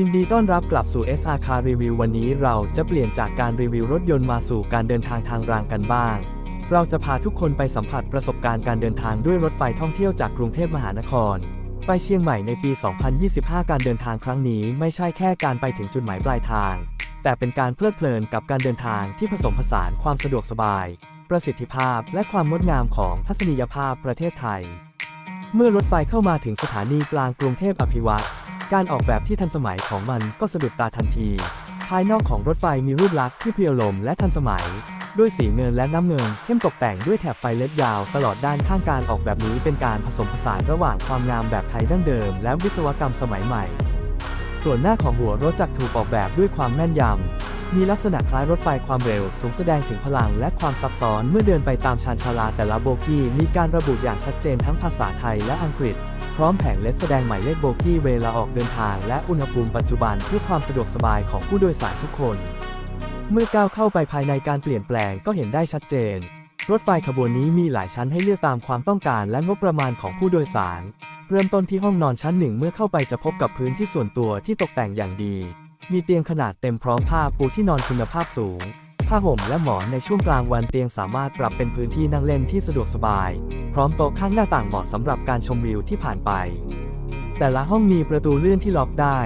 ยินดีต้อนรับกลับสู่ SR Car Review วันนี้เราจะเปลี่ยนจากการรีวิวรถยนต์มาสู่การเดินทางทางรางกันบ้าง เราจะพาทุกคนไปสัมผัสประสบการณ์การเดินทางด้วยรถไฟท่องเที่ยวจากกรุงเทพมหานคร ไปเชียงใหม่ในปี 2025 การเดินทางครั้งนี้ไม่ใช่แค่การไปถึงจุดหมายปลายทาง แต่เป็นการเพลิดเพลินกับการเดินทางที่ผสมผสานความสะดวกสบาย ประสิทธิภาพ และความงดงามของทัศนียภาพประเทศไทย เมื่อรถไฟเข้ามาถึงสถานีกลางกรุงเทพอภิวัตร การออกแบบที่ทันสมัยของมันก็สะดุดตาทันที ภายนอกของรถไฟมีรูปลักษณ์ที่เพรียวลมและทันสมัย ด้วยสีเงินและน้ำเงินเข้มตกแต่งด้วยแถบไฟเล็ดยาวตลอดด้านข้างการออกแบบนี้เป็นการผสมผสานระหว่างความงามแบบไทยดั้งเดิม และวิศวกรรมสมัยใหม่ ส่วนหน้าของหัวรถจักรถูกออกแบบด้วยความแม่นยำ มีลักษณะคล้ายรถไฟความเร็วสูงแสดงถึงพลังและความซับซ้อนเมื่อเดินไปตามชานชาลาแต่ละโบกี้มีการระบุอย่างชัดเจนทั้งภาษาไทยและอังกฤษ พร้อมแผงเลดแสดงหมายเลขโบกี้เวลาออกเดินทางและอุณหภูมิปัจจุบันเพื่อความสะดวกสบายของผู้โดยสารทุกคน เมื่อก้าวเข้าไปภายในการเปลี่ยนแปลงก็เห็นได้ชัดเจน รถไฟขบวนนี้มีหลายชั้นให้เลือกตามความต้องการและงบประมาณของผู้โดยสาร เริ่มต้นที่ห้องนอนชั้นหนึ่งเมื่อเข้าไปจะพบกับพื้นที่ส่วนตัวที่ตกแต่งอย่างดี มีเตียงขนาดเต็มพร้อมผ้าปูที่นอนคุณภาพสูง ผ้าห่มและหมอนในช่วงกลางวันเตียงสามารถปรับเป็นพื้นที่นั่งเล่นที่สะดวกสบาย พร้อมโต๊ะข้างหน้าต่างเหมาะสำหรับการชมวิวที่ผ่านไป แต่ละห้องมีประตูเลื่อนที่ล็อกได้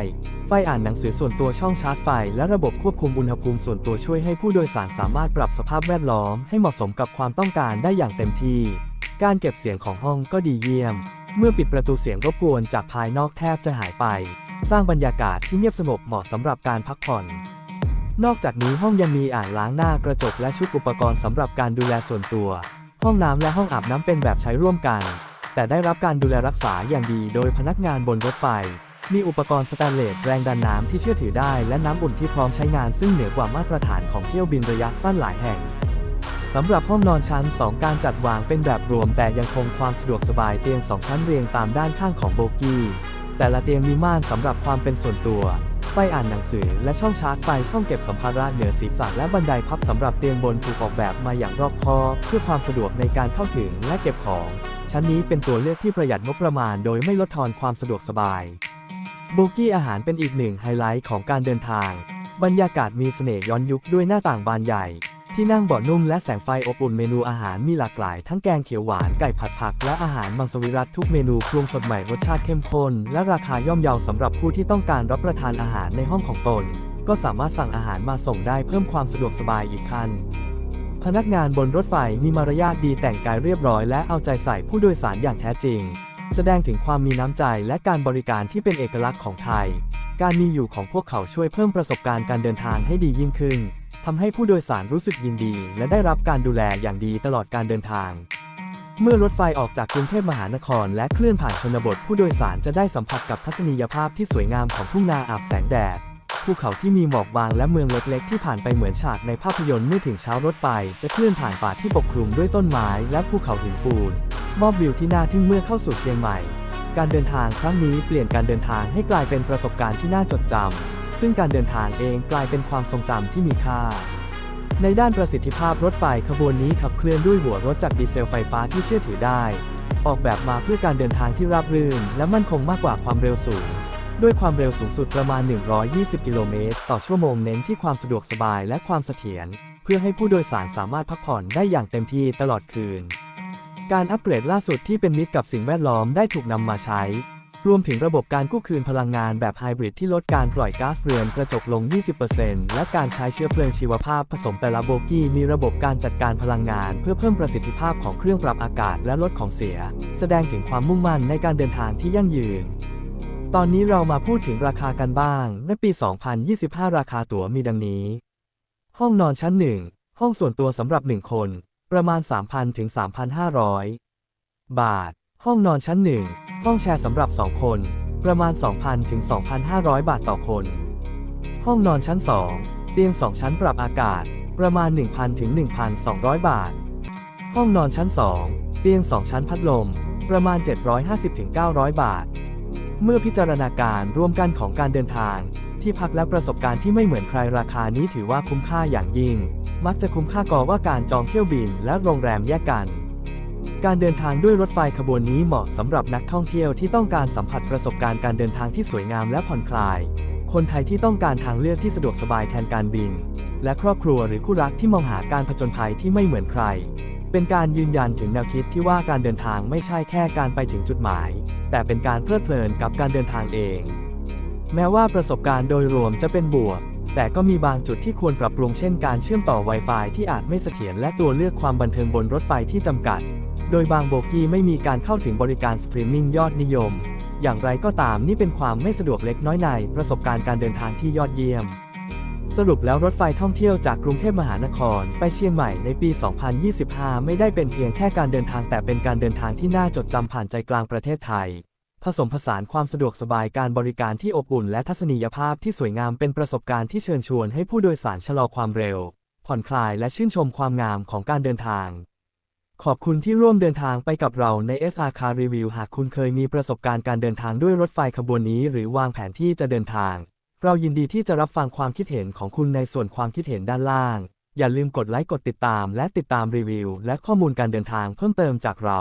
ไฟอ่านหนังสือส่วนตัวช่องชาร์จไฟ และระบบควบคุมอุณหภูมิส่วนตัวช่วยให้ผู้โดยสารสามารถปรับสภาพแวดล้อมให้เหมาะสมกับความต้องการได้อย่างเต็มที่ การเก็บเสียงของห้องก็ดีเยี่ยม เมื่อปิดประตูเสียงรบกวนจากภายนอกแทบจะหายไป สร้างบรรยากาศที่เงียบสงบเหมาะสำหรับการพักผ่อน นอกจากนี้ห้องยังมีอ่างล้างหน้ากระจกและชุดอุปกรณ์สำหรับการดูแลส่วนตัว ห้องน้ำและห้องอาบน้ำเป็นแบบใช้ร่วมกัน แต่ได้รับการดูแลรักษาอย่างดีโดยพนักงานบนรถไฟ มีอุปกรณ์สแตนเลสแรงดันน้ำที่เชื่อถือได้และน้ำอุ่นที่พร้อมใช้งานซึ่งเหนือกว่ามาตรฐานของเที่ยวบินระยะสั้นหลายแห่งสำหรับห้องนอนชั้น 2 การจัดวางเป็นแบบรวม แต่ยังคงความสะดวกสบายเตียง 2 ชั้นเรียงตามด้านข้างของโบกี้ แต่ละเตียงมีม่านสำหรับความเป็นส่วนตัว ไฟอ่านหนังสือ และช่องชาร์จไฟช่องเก็บสัมภาระเหนือศีรษะและบันไดพับสำหรับเตียงบนถูกออกแบบมาอย่างรอบคอบเพื่อความสะดวกในการเข้าถึงและเก็บของ ชั้นนี้เป็นตัวเลือกที่ประหยัดงบประมาณ โดยไม่ลดทอนความสะดวกสบายโบกี้อาหารเป็นอีกหนึ่งไฮไลท์ของการเดินทาง บรรยากาศมีเสน่ห์ย้อนยุคด้วยหน้าต่างบานใหญ่ ที่นั่งเบาะนุ่มและแสงไฟอบอุ่นเมนูอาหารมีหลากหลาย ทั้งแกงเขียวหวานไก่ผัดผัก และอาหารมังสวิรัตทุกเมนูปรุงสดใหม่รสชาติเข้มข้น และราคาย่อมเยาสำหรับผู้ที่ต้องการรับประทานอาหารในห้องของตน ก็สามารถสั่งอาหารมาส่งได้เพิ่มความสะดวกสบายอีกขั้นพนักงานบนรถไฟมีมารยาทดีแต่งกายเรียบร้อยและเอาใจใส่ผู้โดยสารอย่างแท้จริง แสดงถึงความมีน้ำใจและการบริการที่เป็นเอกลักษณ์ของไทย การมีอยู่ของพวกเขาช่วยเพิ่มประสบการณ์การเดินทางให้ดียิ่งขึ้น ทำให้ผู้โดยสารรู้สึกยินดี และได้รับการดูแลอย่างดีตลอดการเดินทาง เมื่อรถไฟออกจากกรุงเทพมหานคร และเคลื่อนผ่านชนบท ผู้โดยสารจะได้สัมผัสกับทัศนียภาพที่สวยงามของทุ่งนาอาบแสงแดดภูเขาที่มีหมอกบางและเมืองเล็กๆ ที่ผ่านไปเหมือนฉากในภาพยนตร์เมื่อถึงเช้ารถไฟ จะเคลื่อนผ่านป่าที่ปกคลุมด้วยต้นไม้และภูเขาหินปูน มอบวิวที่น่าทึ่งเมื่อเข้าสู่เชียงใหม่ การเดินทางครั้งนี้เปลี่ยนการเดินทางให้กลายเป็นประสบการณ์ที่น่าจดจำ ซึ่งการเดินทางเองกลายเป็นความทรงจำที่มีค่า ในด้านประสิทธิภาพรถไฟขบวนนี้ขับเคลื่อนด้วยหัวรถจักรดีเซลไฟฟ้าที่เชื่อถือได้ ออกแบบมาเพื่อการเดินทางที่ราบรื่น และมั่นคงมากกว่าความเร็วสูง ด้วยความเร็วสูงสุดประมาณ 120 กิโลเมตรต่อชั่วโมงเน้นที่ความสะดวกสบายและความเสถียรเพื่อให้ผู้โดยสารสามารถพักผ่อนได้อย่างเต็มที่ตลอดคืน การอัปเกรดล่าสุดที่เป็นมิตรกับสิ่งแวดล้อมได้ถูกนำมาใช้ รวมถึงระบบการกู้คืนพลังงานแบบไฮบริดที่ลดการปล่อยก๊าซเรือนกระจกลง 20%และการใช้เชื้อเพลิงชีวภาพผสมแต่ละโบกี้มีระบบการจัดการพลังงาน เพื่อเพิ่มประสิทธิภาพของเครื่องปรับอากาศและลดของเสีย แสดงถึงความมุ่งมั่นในการเดินทางที่ยั่งยืน ตอนนี้เรามาพูดถึงราคากันบ้าง ในปี 2025 ราคาตั๋วมีดังนี้ ห้องนอนชั้น 1 ห้องส่วนตัวสำหรับ 1 คน ประมาณ 3,000 ถึง 3,500 บาท ห้องนอนชั้น 1 ห้องแชร์สำหรับ 2 คน ประมาณ 2,000 ถึง 2,500 บาทต่อคน ห้องนอนชั้น 2 เตียง 2 ชั้นปรับอากาศ ประมาณ 1,000 ถึง 1,200 บาท ห้องนอนชั้น 2 เตียง 2 ชั้นพัดลม ประมาณ 750ถึง900 บาท เมื่อพิจารณาการร่วมกันของการเดินทาง ที่พักและประสบการณ์ที่ไม่เหมือนใครราคานี้ถือว่าคุ้มค่าอย่างยิ่ง มักจะคุ้มค่ากว่าการจองเที่ยวบินและโรงแรมแยกกัน การเดินทางด้วยรถไฟขบวนนี้เหมาะสำหรับนักท่องเที่ยวที่ต้องการสัมผัสประสบการณ์การเดินทางที่สวยงามและผ่อนคลาย คนไทยที่ต้องการทางเลือกที่สะดวกสบายแทนการบิน และครอบครัวหรือคู่รักที่มองหาการผจญภัยที่ไม่เหมือนใคร เป็นการยืนยันถึงแนวคิดที่ว่าการเดินทางไม่ใช่แค่การไปถึงจุดหมาย แต่เป็นการเพลิดเพลินกับการเดินทางเอง แม้ว่าประสบการณ์โดยรวมจะเป็นบวกแต่ก็มีบางจุดที่ควรปรับปรุงเช่นการเชื่อมต่อ Wi-Fi ที่อาจไม่เสถียรและตัวเลือกความบันเทิงบนรถไฟที่จำกัด โดยบางโบกี้ไม่มีการเข้าถึงบริการสตรีมมิ่งยอดนิยม อย่างไรก็ตามนี่เป็นความไม่สะดวกเล็กน้อยในประสบการณ์การเดินทางที่ยอดเยี่ยม สรุปแล้วรถไฟท่องเที่ยวจากกรุงเทพมหานคร ไปเชียงใหม่ในปี 2025 ไม่ได้เป็นเพียงแค่การเดินทางแต่เป็นการเดินทางที่น่าจดจำผ่านใจกลางประเทศไทย ผสมผสานความสะดวกสบายการบริการที่อบอุ่นและทัศนียภาพที่สวยงามเป็นประสบการณ์ที่เชิญชวนให้ผู้โดยสารชะลอความเร็ว ผ่อนคลายและชื่นชมความงามของการเดินทาง ขอบคุณที่ร่วมเดินทางไปกับเราใน SR Car Review หากคุณเคยมีประสบการณ์การเดินทางด้วยรถไฟขบวนนี้ หรือวางแผนที่จะเดินทาง เรายินดีที่จะรับฟังความคิดเห็นของคุณในส่วนความคิดเห็นด้านล่าง อย่าลืมกดไลค์กดติดตาม และติดตามรีวิว และข้อมูลการเดินทางเพิ่มเติมจากเรา